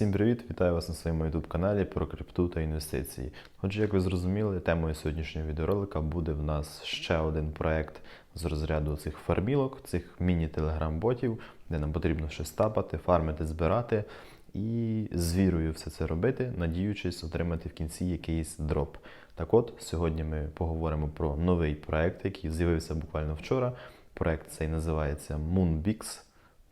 Всім привіт! Вітаю вас на своєму YouTube каналі про крипту та інвестиції. Отже, як ви зрозуміли, темою сьогоднішнього відеоролика буде в нас ще один проект з розряду цих фармілок, цих міні-телеграм-ботів, де нам потрібно щось тапати, фармити, збирати і з вірою все це робити, надіючись отримати в кінці якийсь дроп. Так от, сьогодні ми поговоримо про новий проект, який з'явився буквально вчора. Проект цей називається Moonbix.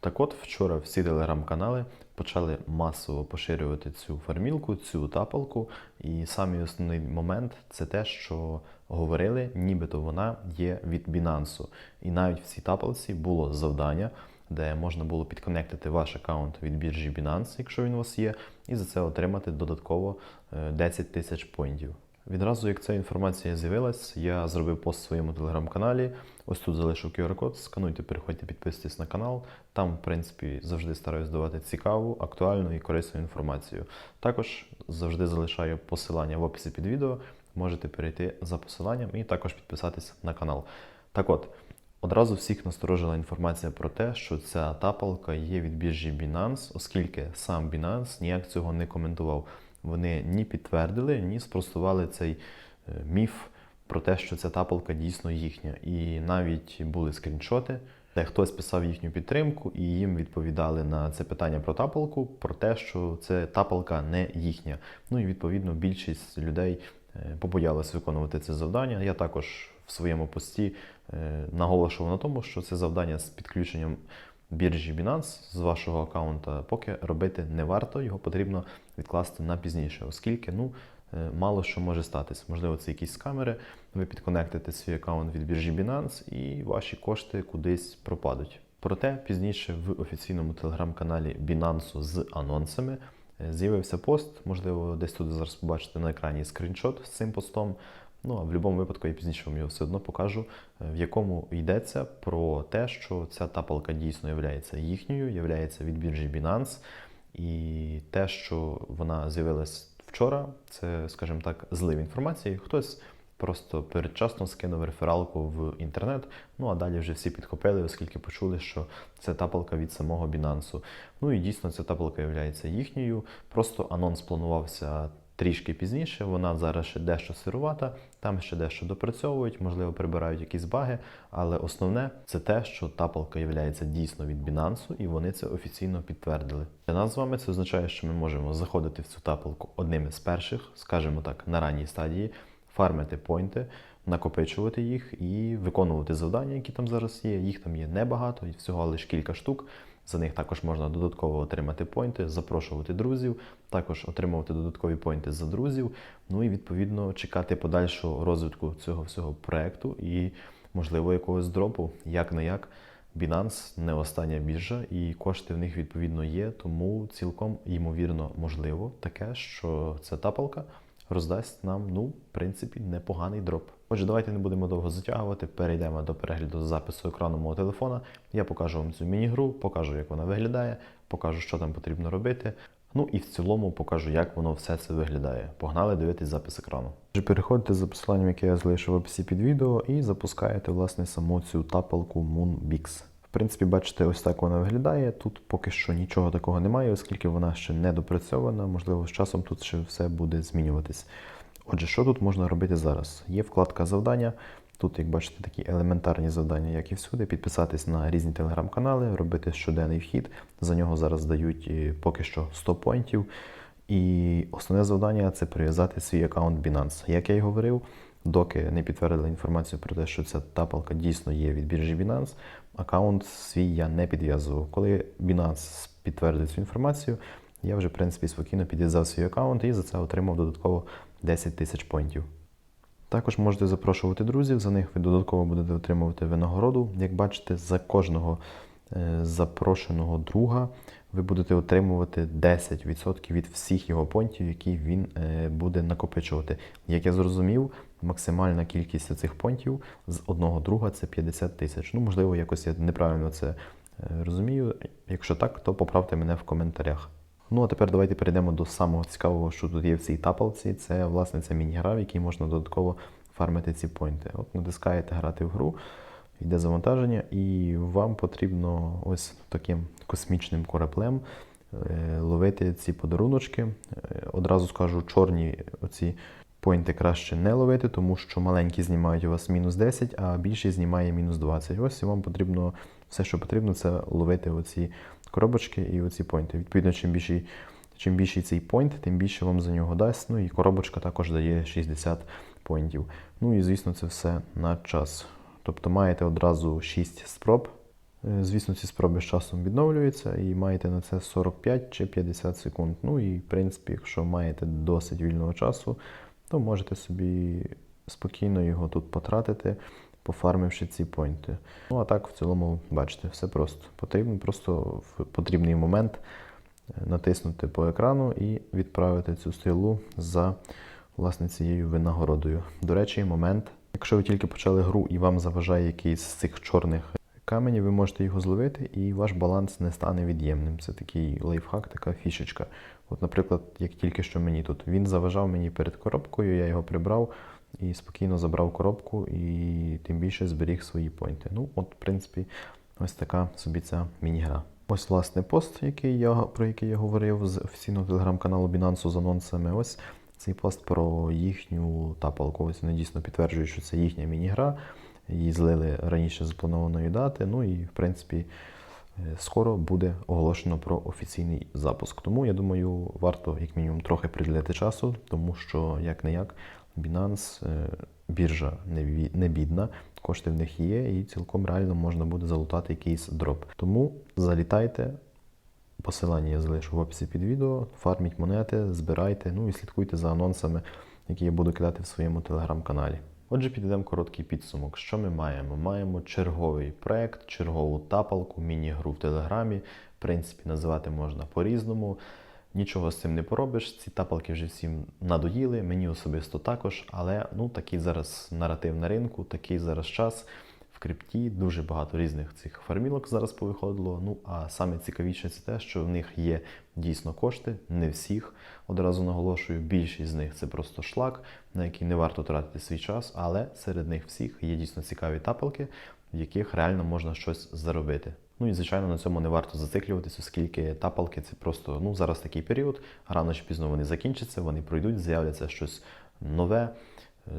Так от, вчора всі телеграм-канали почали масово поширювати цю фармілку, цю тапалку. І самий основний момент це те, що говорили, нібито вона є від Binance. І навіть в цій тапалці було завдання, де можна було підконектити ваш аккаунт від біржі Binance, якщо він у вас є, і за це отримати додатково е, 10 тисяч поінтів. Відразу, як ця інформація з'явилась, я зробив пост в своєму телеграм-каналі. Ось тут залишу QR-код, скануйте, переходьте, підписуйтесь на канал. Там, в принципі, завжди стараюсь давати цікаву, актуальну і корисну інформацію. Також завжди залишаю посилання в описі під відео. Можете перейти за посиланням і також підписатись на канал. Так от, одразу всіх насторожила інформація про те, що ця тапалка є від біржі Binance, оскільки сам Binance ніяк цього не коментував. Вони ні підтвердили, ні спростували цей е, міф про те, що ця тапалка дійсно їхня. І навіть були скріншоти, де хтось писав їхню підтримку, і їм відповідали на це питання про тапалку, про те, що це тапалка не їхня. Ну і відповідно більшість людей е, побоялися виконувати це завдання. Я також в своєму пості е, наголошував на тому, що це завдання з підключенням біржі Binance з вашого аккаунта поки робити не варто, його потрібно відкласти на пізніше, оскільки ну, е, мало що може статись. Можливо, це якісь камери, ви підконектите свій аккаунт від біржі Binance і ваші кошти кудись пропадуть. Проте пізніше в офіційному телеграм-каналі Binance з анонсами е, з'явився пост. Можливо, десь тут зараз побачите на екрані скріншот з цим постом. Ну, а в будь-якому випадку я пізніше вам його все одно покажу, е, в якому йдеться про те, що ця тапалка дійсно є їхньою, є від біржі Binance. І те, що вона з'явилась вчора, це, скажімо так, злив інформації. Хтось просто передчасно скинув рефералку в інтернет. Ну а далі вже всі підхопили, оскільки почули, що це тапалка від самого Binance. Ну і дійсно ця тапалка є їхньою. Просто анонс планувався. Трішки пізніше, вона зараз ще дещо сирувата, там ще дещо допрацьовують, можливо, прибирають якісь баги, але основне це те, що тапалка є дійсно від Binance, і вони це офіційно підтвердили. Для нас з вами це означає, що ми можемо заходити в цю тапалку одним із перших, скажімо так, на ранній стадії, фармити пойнти, накопичувати їх і виконувати завдання, які там зараз є. Їх там є небагато, всього лише кілька штук. За них також можна додатково отримати пойнти, запрошувати друзів, також отримувати додаткові пойнти за друзів. Ну і відповідно чекати подальшого розвитку цього всього проекту і, можливо, якогось дропу, як не як. Binance не остання біржа, і кошти в них відповідно є, тому цілком ймовірно можливо таке, що ця тапалка роздасть нам, ну, в принципі, непоганий дроп. Отже, давайте не будемо довго затягувати. Перейдемо до перегляду запису екрану мого телефона. Я покажу вам цю міні-гру, покажу, як вона виглядає, покажу, що там потрібно робити. Ну і в цілому покажу, як воно все це виглядає. Погнали дивитись запис екрану. Отже, переходите за посиланням, яке я залишив в описі під відео, і запускаєте власне саму цю тапалку Moonbix. В принципі, бачите, ось так вона виглядає. Тут поки що нічого такого немає, оскільки вона ще не допрацьована. Можливо, з часом тут ще все буде змінюватись. Отже, що тут можна робити зараз? Є вкладка завдання. Тут, як бачите, такі елементарні завдання, як і всюди, підписатись на різні телеграм-канали, робити щоденний вхід. За нього зараз дають е, поки що 100 поінтів. І основне завдання це прив'язати свій аккаунт Binance. Як я й говорив, доки не підтвердили інформацію про те, що ця тапалка дійсно є від біржі Binance, аккаунт свій я не підв'язував. Коли Binance підтвердив цю інформацію, я вже, в принципі, спокійно підв'язав свій аккаунт і за це отримав додатково 10 тисяч поінтів. Також можете запрошувати друзів, за них ви додатково будете отримувати винагороду. Як бачите, за кожного е, запрошеного друга ви будете отримувати 10% від всіх його понтів, які він е, буде накопичувати. Як я зрозумів, максимальна кількість цих понтів з одного друга це 50 тисяч. Ну, можливо, якось я неправильно це е, розумію. Якщо так, то поправте мене в коментарях. Ну, а тепер давайте перейдемо до самого цікавого, що тут є в цій тапалці. Це, власне, це міні-гра, в якій можна додатково фармити ці поінти. От натискаєте грати в гру, йде завантаження, і вам потрібно ось таким космічним кораблем е, ловити ці подаруночки. Е, Одразу скажу, чорні оці Пойнти краще не ловити, тому що маленькі знімають у вас мінус 10, а більший знімає мінус 20. Ось і вам потрібно все, що потрібно, це ловити оці коробочки і оці пойнти. Відповідно, чим більший, чим більший цей пойнт, тим більше вам за нього дасть. Ну і коробочка також дає 60 поінтів. Ну і звісно, це все на час. Тобто маєте одразу 6 спроб. Е, Звісно, ці спроби з часом відновлюються і маєте на це 45 чи 50 секунд. Ну і в принципі, якщо маєте досить вільного часу, то можете собі спокійно його тут потратити, пофармивши ці поінти. Ну а так, в цілому, бачите, все просто. Потрібно просто в потрібний момент е, натиснути по екрану і відправити цю стрілу за власне цією винагородою. До речі, момент, якщо ви тільки почали гру і вам заважає якийсь з цих чорних каменів, ви можете його зловити, і ваш баланс не стане від'ємним. Це такий лайфхак, така фішечка. От, наприклад, як тільки що мені тут. Він заважав мені перед коробкою, я його прибрав і спокійно забрав коробку, і тим більше зберіг свої поінти. Ну, от, в принципі, ось така собі ця міні-гра. Ось, власне, пост, який я, про який я говорив з офіційного телеграм-каналу Binance з анонсами. Ось цей пост про їхню тапалку. Ось вони дійсно підтверджують, що це їхня міні-гра. Її злили раніше запланованої дати. Ну і, в принципі, е, скоро буде оголошено про офіційний запуск. Тому я думаю, варто як мінімум трохи приділяти часу, тому що як не як Binance, е, біржа не бідна, кошти в них є, і цілком реально можна буде залутати якийсь дроп. Тому залітайте. Посилання я залишу в описі під відео. Фарміть монети, збирайте, ну і слідкуйте за анонсами, які я буду кидати в своєму телеграм-каналі. Отже, підведемо короткий підсумок. Що ми маємо? Маємо черговий проект, чергову тапалку, міні-гру в Телеграмі. В принципі, називати можна по-різному. Нічого з цим не поробиш. Ці тапалки вже всім надоїли, мені особисто також. Але ну такий зараз наратив на ринку, такий зараз час. В крипті дуже багато різних цих фармілок зараз повиходило. Ну а саме цікавіше це те, що в них є дійсно кошти, не всіх. Одразу наголошую, більшість з них це просто шлак, на який не варто тратити свій час, але серед них всіх є дійсно цікаві тапалки, в яких реально можна щось заробити. Ну і звичайно на цьому не варто зациклюватися, оскільки тапалки це просто ну зараз такий період. Рано чи пізно вони закінчаться, вони пройдуть, з'являться щось нове.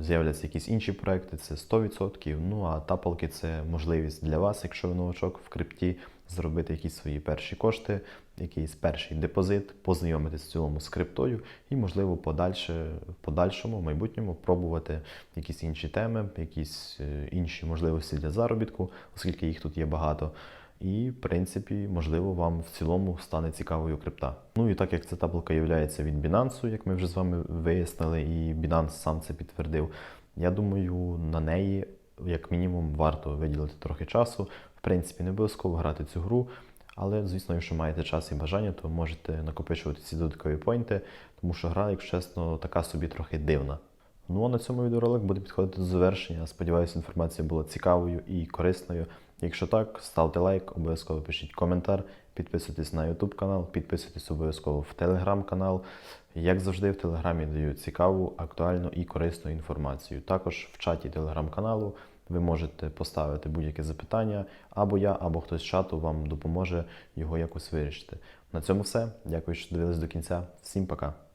З'являться якісь інші проекти, це 100%. Ну а тапалки це можливість для вас, якщо ви новачок в крипті, зробити якісь свої перші кошти, якийсь перший депозит, познайомитися в цілому з криптою і, можливо, подальше, в подальшому, в майбутньому пробувати якісь інші теми, якісь е, інші можливості для заробітку, оскільки їх тут є багато. І, в принципі, можливо, вам в цілому стане цікавою крипта. Ну і так як ця таблика є від Binance, як ми вже з вами вияснили, і Binance сам це підтвердив, я думаю, на неї, як мінімум, варто виділити трохи часу. В принципі, не обов'язково грати цю гру. Але, звісно, якщо маєте час і бажання, то можете накопичувати ці додаткові поінти, тому що гра, якщо чесно, така собі трохи дивна. Ну а на цьому відеоролик буде підходити до завершення. Сподіваюся, інформація була цікавою і корисною. Якщо так, ставте лайк, обов'язково пишіть коментар, підписуйтесь на YouTube канал, підписуйтесь обов'язково в Telegram канал. Як завжди, в Телеграмі дають цікаву, актуальну і корисну інформацію. Також в чаті телеграм-каналу ви можете поставити будь-яке запитання, або я, або хтось з чату вам допоможе його якось вирішити. На цьому все. Дякую, що дивились до кінця. Всім пока.